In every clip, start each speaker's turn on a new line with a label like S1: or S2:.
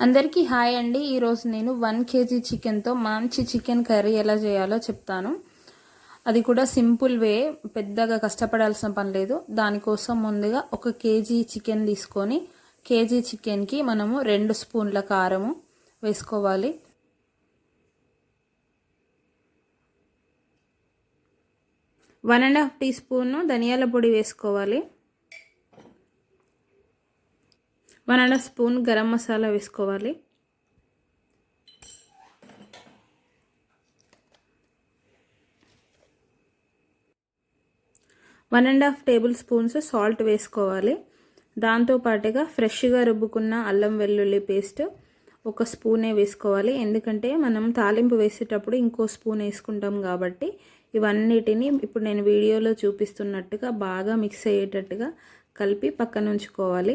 S1: అందరికీ హాయ్ అండి. ఈరోజు నేను వన్ కేజీ చికెన్తో మంచి చికెన్ కర్రీ ఎలా చేయాలో చెప్తాను. అది కూడా సింపుల్ వే పెద్దగా కష్టపడాల్సిన పని లేదు. దానికోసం ముందుగా ఒక కేజీ చికెన్ తీసుకొని కేజీ చికెన్కి మనము రెండు స్పూన్ల కారము వేసుకోవాలి. One and half teaspoon ధనియాల పొడి వేసుకోవాలి. One and half spoon garam masala వేసుకోవాలి. One and half tablespoons salt వేసుకోవాలి. దాంతోపాటుగా ఫ్రెష్గా రుబ్బుకున్న అల్లం వెల్లుల్లి పేస్ట్ ఒక స్పూనే వేసుకోవాలి. ఎందుకంటే మనం తాలింపు వేసేటప్పుడు ఇంకో స్పూన్ వేసుకుంటాం కాబట్టి ఇవన్నిటిని ఇప్పుడు నేను వీడియోలో చూపిస్తున్నట్టుగా బాగా మిక్స్ అయ్యేటట్టుగా కలిపి పక్కన ఉంచుకోవాలి.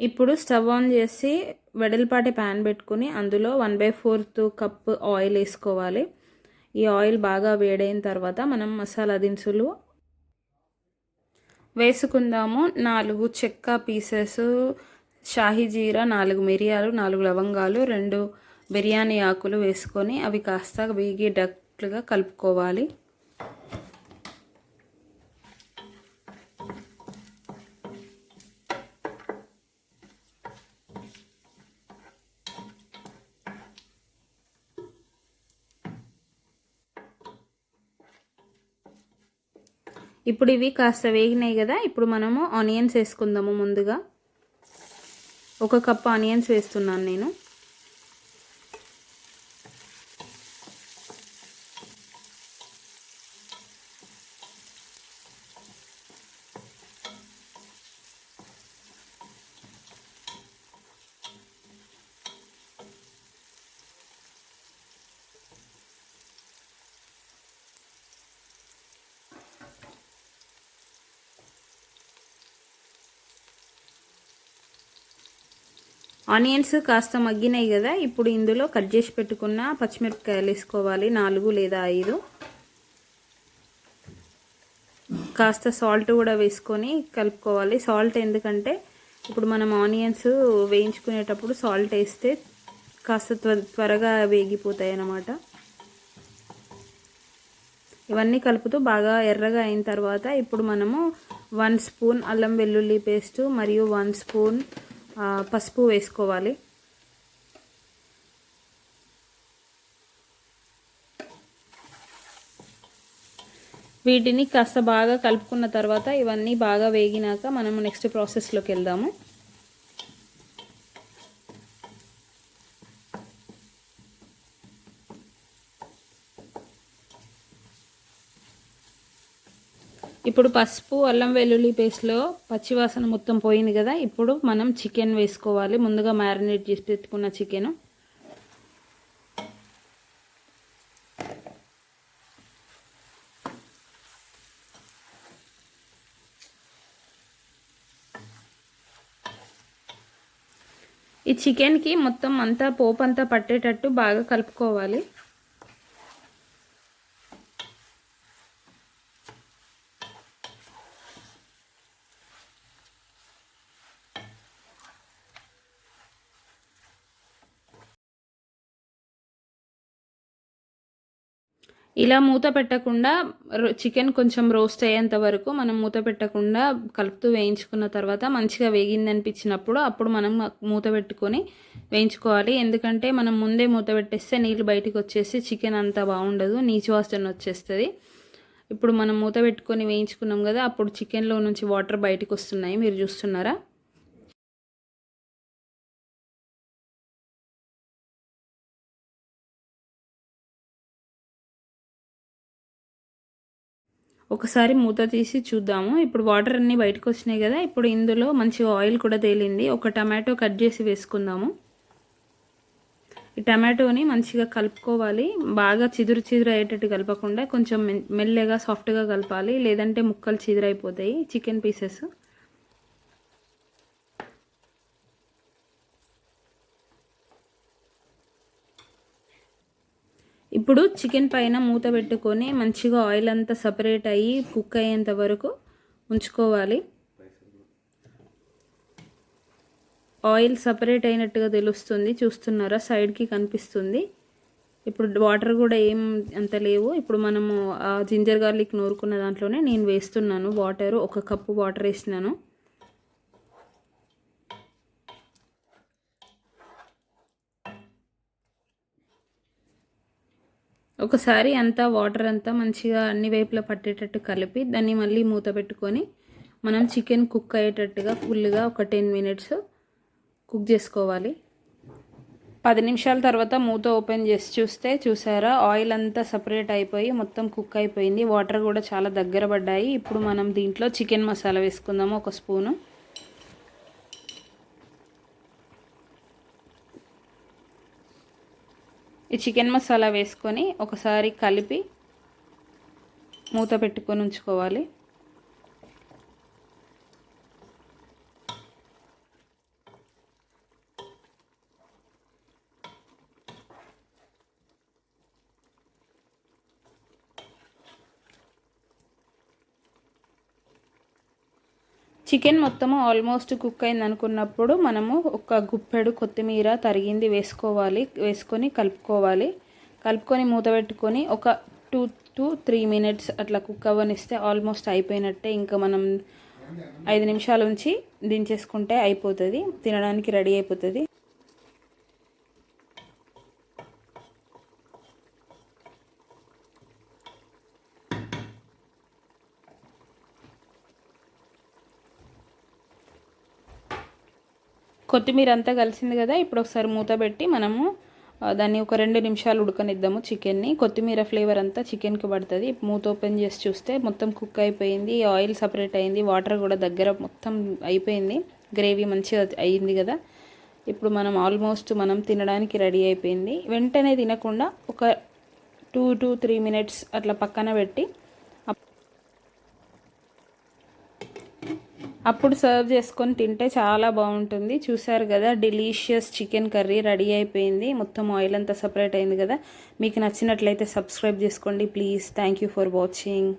S1: ఇప్పుడు స్టవ్ ఆన్ చేసి వెడల్పాటి ప్యాన్ పెట్టుకుని అందులో one by fourth cup oil వేసుకోవాలి. ఈ ఆయిల్ బాగా వేడైన తర్వాత మనం మసాలా దినుసులు వేసుకుందాము. నాలుగు చెక్క పీసెస్ షాహీ జీరా నాలుగు మిరియాలు నాలుగు లవంగాలు రెండు బిర్యానీ ఆకులు వేసుకొని అవి కాస్త వేగేటట్లుగా కలుపుకోవాలి. ఇప్పుడు ఇవి కాస్త వేగినాయి కదా ఇప్పుడు మనము ఆనియన్స్ వేసుకుందాము ముందుగా. ఒక కప్ ఆనియన్స్ వేస్తున్నాను నేను. ఆనియన్స్ కాస్త మగ్గినాయి కదా ఇప్పుడు ఇందులో కట్ చేసి పెట్టుకున్న పచ్చిమిరపకాయలు వేసుకోవాలి నాలుగు లేదా ఐదు. కాస్త సాల్ట్ కూడా వేసుకొని కలుపుకోవాలి. సాల్ట్ ఎందుకంటే ఇప్పుడు మనం ఆనియన్స్ వేయించుకునేటప్పుడు సాల్ట్ వేస్తే కాస్త త్వరగా వేగిపోతాయి అన్నమాట. ఇవన్నీ కలుపుతూ బాగా ఎర్రగా అయిన తర్వాత ఇప్పుడు మనము వన్ స్పూన్ అల్లం వెల్లుల్లి పేస్ట్ మరియు వన్ స్పూన్ పసుపు వేసుకోవాలి. వీటిని కాస్త బాగా కలుపుకున్న తర్వాత ఇవన్నీ బాగా వేగినాక మనము నెక్స్ట్ ప్రాసెస్లోకి వెళ్దాము. ఇప్పుడు పసుపు అల్లం వెల్లుల్లి పేస్ట్లో పచ్చివాసన మొత్తం పోయింది కదా ఇప్పుడు మనం చికెన్ వేసుకోవాలి. ముందుగా మ్యారినేట్ చేసి పెట్టుకున్న చికెన్. ఈ చికెన్కి మొత్తం అంతా పోపు అంతా పట్టేటట్టు బాగా కలుపుకోవాలి. ఇలా మూత పెట్టకుండా చికెన్ కొంచెం రోస్ట్ అయ్యేంత వరకు మనం మూత పెట్టకుండా కలుపుతూ వేయించుకున్న తర్వాత మంచిగా వేగింది అనిపించినప్పుడు అప్పుడు మనం మూత పెట్టుకొని వేయించుకోవాలి. ఎందుకంటే మనం ముందే మూత పెట్టేస్తే నీళ్ళు బయటకు వచ్చేసి చికెన్ అంతా బాగుండదు నీచు వాసన వచ్చేస్తుంది. ఇప్పుడు మనం మూత పెట్టుకొని వేయించుకున్నాం కదా అప్పుడు చికెన్లో నుంచి వాటర్ బయటకు వస్తున్నాయి. మీరు చూస్తున్నారా? ఒకసారి మూత తీసి చూద్దాము. ఇప్పుడు వాటర్ అన్నీ బయటకు వచ్చినాయి కదా ఇప్పుడు ఇందులో మంచిగా ఆయిల్ కూడా తేలింది. ఒక టమాటో కట్ చేసి వేసుకుందాము. ఈ టమాటోని మంచిగా కలుపుకోవాలి. బాగా చిదురు చిదురు అయ్యేటట్టు కలపకుండా కొంచెం మెల్లగా సాఫ్ట్గా కలపాలి. లేదంటే ముక్కలు చిదురైపోతాయి చికెన్ పీసెస్. ఇప్పుడు చికెన్ పైన మూత పెట్టుకొని మంచిగా ఆయిల్ అంతా సపరేట్ అయ్యి కుక్ అయ్యేంత వరకు ఉంచుకోవాలి. ఆయిల్ సపరేట్ అయినట్టుగా తెలుస్తుంది. చూస్తున్నారా? సైడ్కి కనిపిస్తుంది. ఇప్పుడు వాటర్ కూడా ఏం అంత లేవు. ఇప్పుడు మనము ఆ జింజర్ గార్లిక్ నూరుకున్న దాంట్లోనే నేను వేస్తున్నాను. వాటర్ ఒక కప్పు వాటర్ వేసినాను. ఒకసారి అంతా వాటర్ అంతా మంచిగా అన్ని వైపులా పట్టేటట్టు కలిపి దాన్ని మళ్ళీ మూత పెట్టుకొని మనం చికెన్ కుక్ అయ్యేటట్టుగా ఫుల్గా ఒక టెన్ మినిట్స్ కుక్ చేసుకోవాలి. పది నిమిషాల తర్వాత మూత ఓపెన్ చేసి చూస్తే చూసారా? ఆయిల్ అంతా సపరేట్ అయిపోయి మొత్తం కుక్ అయిపోయింది. వాటర్ కూడా చాలా దగ్గర పడ్డాయి. ఇప్పుడు మనం దీంట్లో చికెన్ మసాలా వేసుకుందాము ఒక స్పూను. ఈ చికెన్ మసాలా వేసుకొని ఒకసారి కలిపి మూత పెట్టుకొని ఉంచుకోవాలి. చికెన్ మొత్తము ఆల్మోస్ట్ కుక్ అయింది అనుకున్నప్పుడు మనము ఒక గుప్పెడు కొత్తిమీర తరిగింది వేసుకోవాలి వేసుకొని కలుపుకోవాలి. కలుపుకొని మూత పెట్టుకొని ఒక టూ టు త్రీ మినిట్స్ అట్లా కుక్ అవ్వనిస్తే ఆల్మోస్ట్ అయిపోయినట్టే. ఇంకా మనం ఐదు నిమిషాల ఉంచి దించేసుకుంటే అయిపోతుంది తినడానికి రెడీ అయిపోతుంది. కొత్తిమీర అంతా కలిసింది కదా ఇప్పుడు ఒకసారి మూత పెట్టి మనము దాన్ని ఒక రెండు నిమిషాలు ఉడకనిద్దాము చికెన్ని. కొత్తిమీర ఫ్లేవర్ అంతా చికెన్కి పడుతుంది. మూత ఓపెన్ చేసి చూస్తే మొత్తం కుక్ అయిపోయింది ఆయిల్ సపరేట్ అయింది వాటర్ కూడా దగ్గర మొత్తం అయిపోయింది. గ్రేవీ మంచిగా అయింది కదా. ఇప్పుడు మనం ఆల్మోస్ట్ మనం తినడానికి రెడీ అయిపోయింది. వెంటనే తినకుండా ఒక టూ టు త్రీ మినిట్స్ అట్లా పక్కన పెట్టి అప్పుడు సర్వ్ చేసుకొని తింటే చాలా బాగుంటుంది. చూసారు కదా డెలీషియస్ చికెన్ కర్రీ రెడీ అయిపోయింది. మొత్తం ఆయిల్ అంతా సపరేట్ అయింది కదా. మీకు నచ్చినట్లయితే సబ్స్క్రైబ్ చేసుకోండి. Please thank you for watching